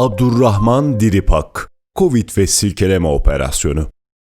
Abdurrahman Diripak Covid ve silkeleme operasyonu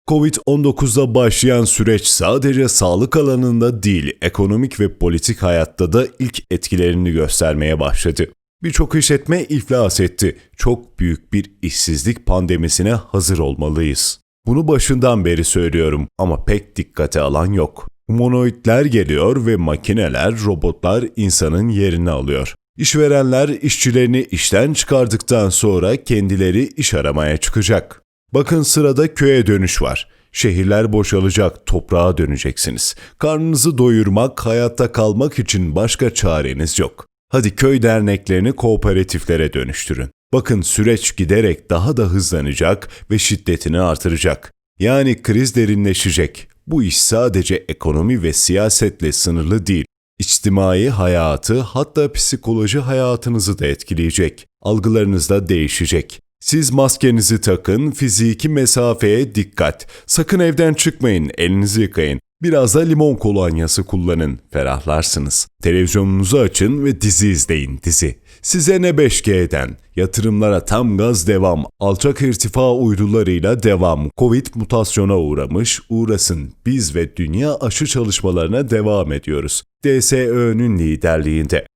Covid-19'da başlayan süreç sadece sağlık alanında değil, ekonomik ve politik hayatta da ilk etkilerini göstermeye başladı. Birçok işletme iflas etti. Çok büyük bir işsizlik pandemisine hazır olmalıyız. Bunu başından beri söylüyorum ama pek dikkate alan yok. Humanoidler geliyor ve makineler, robotlar insanın yerini alıyor. İşverenler işçilerini işten çıkardıktan sonra kendileri iş aramaya çıkacak. Bakın sırada köye dönüş var. Şehirler boşalacak, toprağa döneceksiniz. Karnınızı doyurmak, hayatta kalmak için başka çareniz yok. Hadi köy derneklerini kooperatiflere dönüştürün. Bakın süreç giderek daha da hızlanacak ve şiddetini artıracak. Yani kriz derinleşecek. Bu iş sadece ekonomi ve siyasetle sınırlı değil. İçtimai hayatı hatta psikoloji hayatınızı da etkileyecek. Algılarınız da değişecek. Siz maskenizi takın, fiziki mesafeye dikkat. Sakın evden çıkmayın, elinizi yıkayın. Biraz da limon kolonyası kullanın, ferahlarsınız. Televizyonunuzu açın ve dizi izleyin, dizi. Size ne 5G'den? Yatırımlara tam gaz devam, alçak irtifa uydularıyla devam. Covid mutasyona uğramış, uğrasın. Biz ve dünya aşı çalışmalarına devam ediyoruz. DSÖ'nün liderliğinde.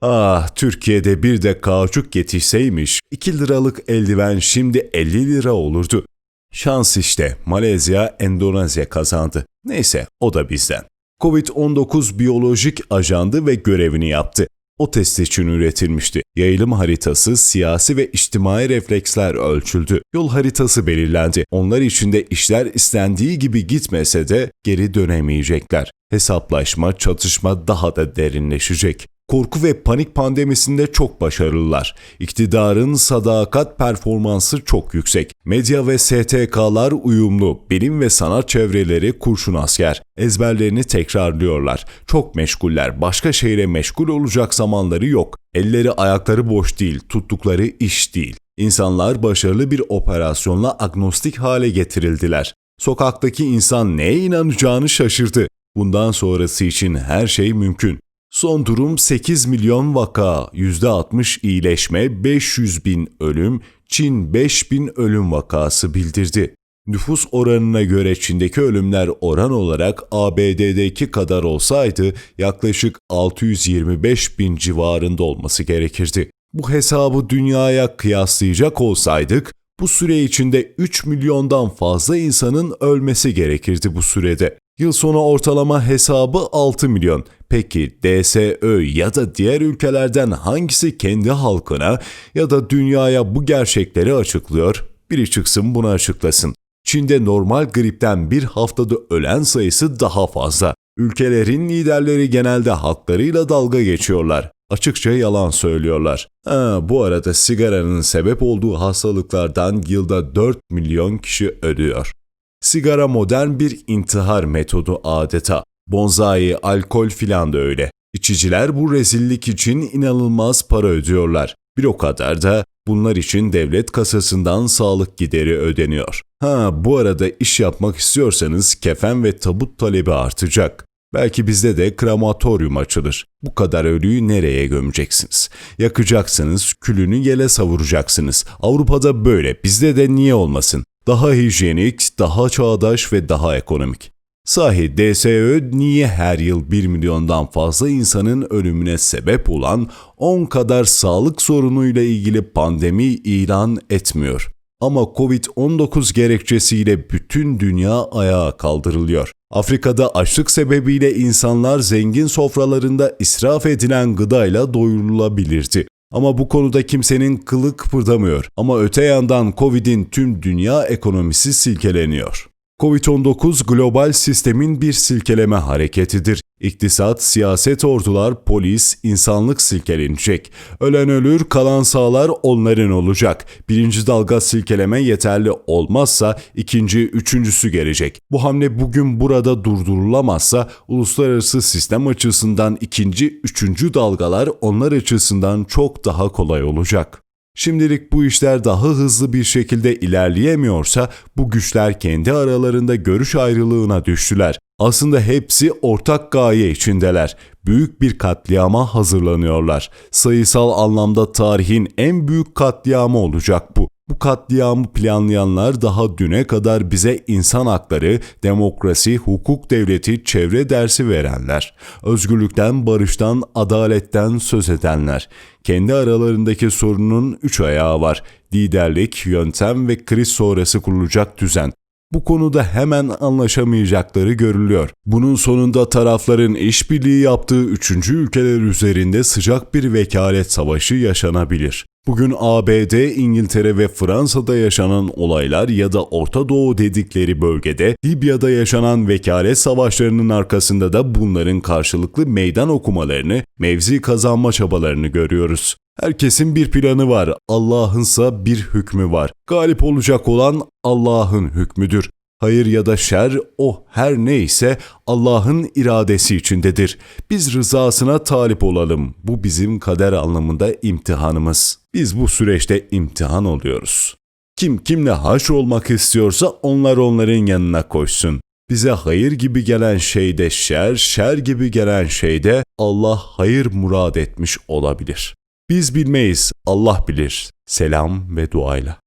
Ah Türkiye'de bir de kauçuk yetişseymiş 2 liralık eldiven şimdi 50 lira olurdu. Şans işte Malezya Endonezya kazandı. Neyse o da bizden. Covid-19 biyolojik ajandı ve görevini yaptı. O test için üretilmişti. Yayılım haritası, siyasi ve içtimai refleksler ölçüldü. Yol haritası belirlendi. Onlar için de işler istendiği gibi gitmese de geri dönemeyecekler. Hesaplaşma, çatışma daha da derinleşecek korku ve panik pandemisinde çok başarılılar. İktidarın sadakat performansı çok yüksek. Medya ve STK'lar uyumlu. Bilim ve sanat çevreleri kurşun asker. Ezberlerini tekrarlıyorlar. Çok meşguller. Başka şeyle meşgul olacak zamanları yok. Elleri ayakları boş değil. Tuttukları iş değil. İnsanlar başarılı bir operasyonla agnostik hale getirildiler. Sokaktaki insan neye inanacağını şaşırdı. Bundan sonrası için her şey mümkün. Son durum 8 milyon vaka, %60 iyileşme, 500 bin ölüm, Çin 5 bin ölüm vakası bildirdi. Nüfus oranına göre Çin'deki ölümler oran olarak ABD'deki kadar olsaydı yaklaşık 625 bin civarında olması gerekirdi. Bu hesabı dünyaya kıyaslayacak olsaydık bu süre içinde 3 milyondan fazla insanın ölmesi gerekirdi bu sürede. Yıl sonu ortalama hesabı 6 milyon. Peki DSÖ ya da diğer ülkelerden hangisi kendi halkına ya da dünyaya bu gerçekleri açıklıyor? Biri çıksın bunu açıklasın. Çin'de normal gripten bir haftada ölen sayısı daha fazla. Ülkelerin liderleri genelde halklarıyla dalga geçiyorlar. Açıkça yalan söylüyorlar. Ha, bu arada sigaranın sebep olduğu hastalıklardan yılda 4 milyon kişi ölüyor. Sigara modern bir intihar metodu adeta. Bonzai, alkol filan da öyle. İçiciler bu rezillik için inanılmaz para ödüyorlar. Bir o kadar da bunlar için devlet kasasından sağlık gideri ödeniyor. Ha bu arada iş yapmak istiyorsanız kefen ve tabut talebi artacak. Belki bizde de krematoryum açılır. Bu kadar ölüyü nereye gömeceksiniz? Yakacaksınız, külünü yele savuracaksınız. Avrupa'da böyle, bizde de niye olmasın? Daha hijyenik, daha çağdaş ve daha ekonomik. Sahi DSÖ niye her yıl 1 milyondan fazla insanın ölümüne sebep olan 10 kadar sağlık sorunuyla ilgili pandemi ilan etmiyor? Ama Covid-19 gerekçesiyle bütün dünya ayağa kaldırılıyor. Afrika'da açlık sebebiyle insanlar zengin sofralarında israf edilen gıdayla doyurulabilirdi. Ama bu konuda kimsenin kılı kıpırdamıyor. Ama öte yandan Covid'in tüm dünya ekonomisi silkeleniyor. Covid-19 global sistemin bir silkeleme hareketidir. İktisat, siyaset ordular, polis, insanlık silkelenecek. Ölen ölür, kalan sağlar onların olacak. Birinci dalga silkeleme yeterli olmazsa ikinci, üçüncüsü gelecek. Bu hamle bugün burada durdurulamazsa uluslararası sistem açısından ikinci, üçüncü dalgalar onlar açısından çok daha kolay olacak. Şimdilik bu işler daha hızlı bir şekilde ilerleyemiyorsa bu güçler kendi aralarında görüş ayrılığına düştüler. Aslında hepsi ortak gaye içindeler. büyük bir katliama hazırlanıyorlar. Sayısal anlamda tarihin en büyük katliamı olacak bu. Bu katliamı planlayanlar daha düne kadar bize insan hakları, demokrasi, hukuk devleti, çevre dersi verenler. Özgürlükten, barıştan, adaletten söz edenler. Kendi aralarındaki sorunun üç ayağı var. Liderlik, yöntem ve kriz sonrası kurulacak düzen. Bu konuda hemen anlaşamayacakları görülüyor. Bunun sonunda tarafların işbirliği yaptığı üçüncü ülkeler üzerinde sıcak bir vekalet savaşı yaşanabilir. Bugün ABD, İngiltere ve Fransa'da yaşanan olaylar ya da Orta Doğu dedikleri bölgede Libya'da yaşanan vekalet savaşlarının arkasında da bunların karşılıklı meydan okumalarını, mevzi kazanma çabalarını görüyoruz. Herkesin bir planı var, Allah'ınsa bir hükmü var. Galip olacak olan Allah'ın hükmüdür. Hayır ya da şer o her neyse Allah'ın iradesi içindedir. Biz rızasına talip olalım. Bu bizim kader anlamında imtihanımız. Biz bu süreçte imtihan oluyoruz. Kim kimle haşr olmak istiyorsa onlar onların yanına koşsun. Bize hayır gibi gelen şeyde şer, şer gibi gelen şeyde Allah hayır murad etmiş olabilir. Biz bilmeyiz, Allah bilir. Selam ve duayla.